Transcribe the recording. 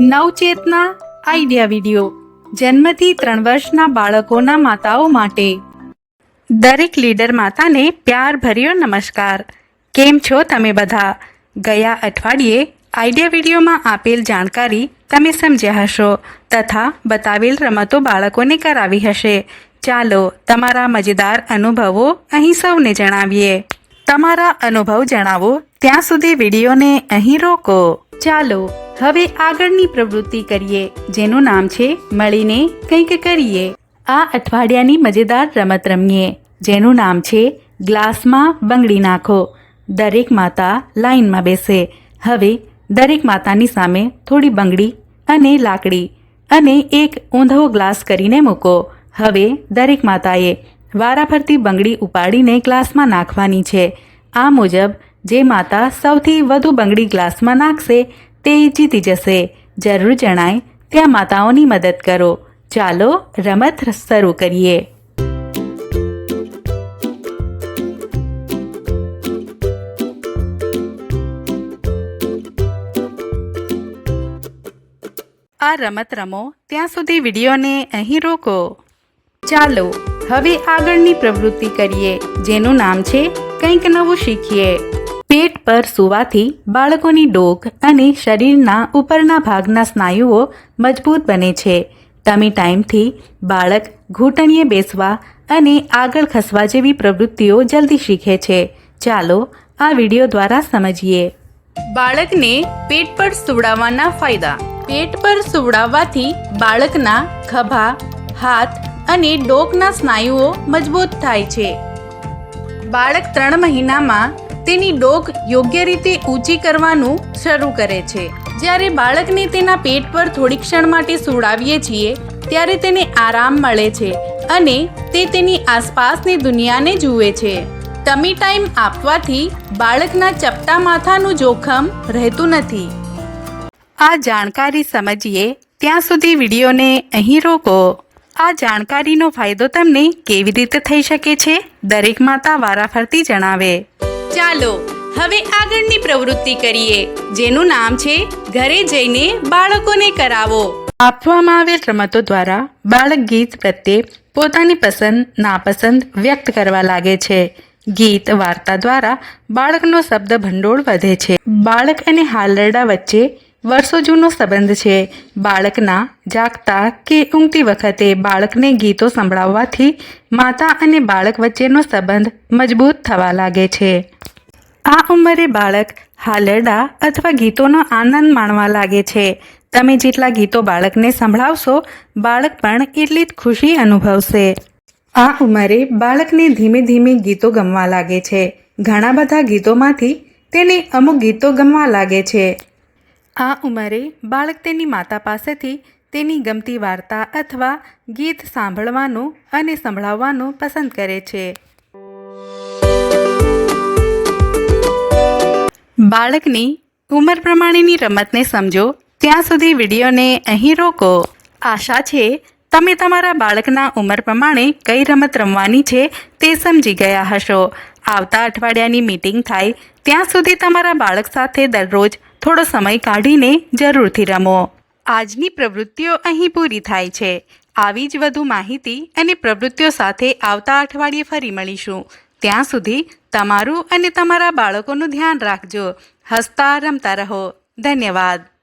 નવચેતના idea video, જન્મથી ત્રણ વર્ષના બાળકોના માતાઓ માટે. દરેક લીડર માતાને પ્યાર ભર્યો નમસ્કાર. કેમ છો તમે બધા? ગયા અઠવાડિયે આઈડિયા વિડીયોમાં આપેલ જાણકારી તમે સમજ્યા હશો, તથા બતાવેલ રમતો બાળકોને કરાવી હશે. ચાલો તમારા મજેદાર અનુભવો અહીં સૌને જણાવીએ. તમારા અનુભવ જણાવો, ત્યાં સુધી વિડીયોને અહીં રોકો. ચાલો હવે આગળની પ્રવૃત્તિ કરીએ, જેનું નામ છે મળીને કંઈક કરીએ. આ અઠવાડિયાની મજેદાર રમત રમીએ, જેનું નામ છે ગ્લાસમાં બંગડી નાખો. દરેક માતા લાઈનમાં બેસે. હવે દરેક માતાની સામે થોડી બંગડી અને લાકડી અને એક ઊંધો ગ્લાસ કરીને મૂકો. હવે દરેક માતાએ વારાફરતી બંગડી ઉપાડીને ગ્લાસમાં નાખવાની છે. આ મુજબ જે માતા સૌથી વધુ બંગડી ગ્લાસમાં નાખશે તે જીતી જશે. જરૂર જણાય, ત્યાં માતાઓની મદદ કરો. ચાલો, રમત શરૂ કરીએ. આ રમત રમો, ત્યાં સુધી વિડીયોને અહીં રોકો. ચાલો, હવે આગળની પ્રવૃત્તિ કરીએ, જેનું નામ છે, કંઈક નવું શીખીએ. પેટ પર સૂવાથી બાળકોની ડોક અને શરીરના ઉપરના ભાગના સ્નાયુઓ મજબૂત બને છે. ટમી ટાઈમથી બાળક ઘૂંટણીએ બેસવા અને આગળ ખસવા જેવી પ્રવૃત્તિઓ જલ્દી શીખે છે. ચાલો આ વીડિયો દ્વારા સમજીએ. બાળકને પેટ પર સુવડાવવાના ફાયદા. પેટ પર સુવડાવવાથી બાળકના ખભા, હાથ અને ડોકના સ્નાયુઓ મજબૂત થાય છે. બાળક ત્રણ મહિનામાં તેની ડોક યોગ્ય રીતે ઊંચી કરવાનું શરૂ કરે છે. જ્યારે બાળકને તેના પેટ પર થોડી ક્ષણ માટે સુવડાવીએ છીએ, ત્યારે તેને આરામ મળે છે અને તે તેની આસપાસની દુનિયાને જુએ છે. ટમી ટાઈમ આપવાથી બાળકના ચપટા માથાનું જોખમ રહેતું નથી. આ જાણકારી સમજીએ, ત્યાં સુધી વિડીયોને અહીં રોકો. આ જાણકારીનો ફાયદો તમને કેવી રીતે થઈ શકે છે, દરેક માતા વારાફરતી જણાવે. ચાલો હવે આગળની પ્રવૃત્તિ કરીએ, જેનું નામ છે ઘરે જઈને બાળકોને કરાવો. આપવામાં આવેલ રમતો દ્વારા બાળક ગીત પ્રત્યે પોતાની પસંદ, નાપસંદ વ્યક્ત કરવા લાગે છે. ગીત વાર્તા દ્વારા બાળકનો શબ્દ ભંડોળ વધે છે. બાળક અને હાલરડા વચ્ચે વર્ષો જૂનો સંબંધ છે. બાળકના જાગતા કે ઊંઘતી વખતે બાળકને ગીતો સંભળાવવાથી માતા અને બાળક વચ્ચેનો સંબંધ મજબૂત થવા લાગે છે. આ ઉંમરે બાળક હાલરડા અથવા ગીતોનો આનંદ માણવા લાગે છે. તમે જેટલા ગીતો બાળકને સંભળાવશો, બાળક પણ એટલી જ ખુશી અનુભવશે. આ ઉંમરે બાળકને ધીમે ધીમે ગીતો ગમવા લાગે છે. ઘણા બધા ગીતોમાંથી તેને અમુક ગીતો ગમવા લાગે છે. આ ઉંમરે બાળક તેની માતા પાસેથી તેની ગમતી વાર્તા અથવા ગીત સાંભળવાનું અને સંભળાવવાનું પસંદ કરે છે. બાળકની ઉંમર પ્રમાણેની રમતને સમજો, ત્યાં સુધી વિડીયોને અહીં રોકો. આશા છે, તમે તમારા બાળકના ઉંમર પ્રમાણે કઈ રમત રમવાની છે તે સમજી ગયા હશો. આવતા અઠવાડિયાની મીટિંગ થાય, ત્યાં સુધી તમારા બાળક સાથે દરરોજ થોડો સમય કાઢીને જરૂરથી રમો. આજની પ્રવૃત્તિઓ અહીં પૂરી થાય છે. આવી જ વધુ માહિતી અને પ્રવૃત્તિઓ સાથે આવતા અઠવાડિયે ફરી મળીશું. ત્યાં સુધી તમારું અને તમારા બાળકોનું ધ્યાન રાખજો. હસતા રમતા રહો. ધન્યવાદ.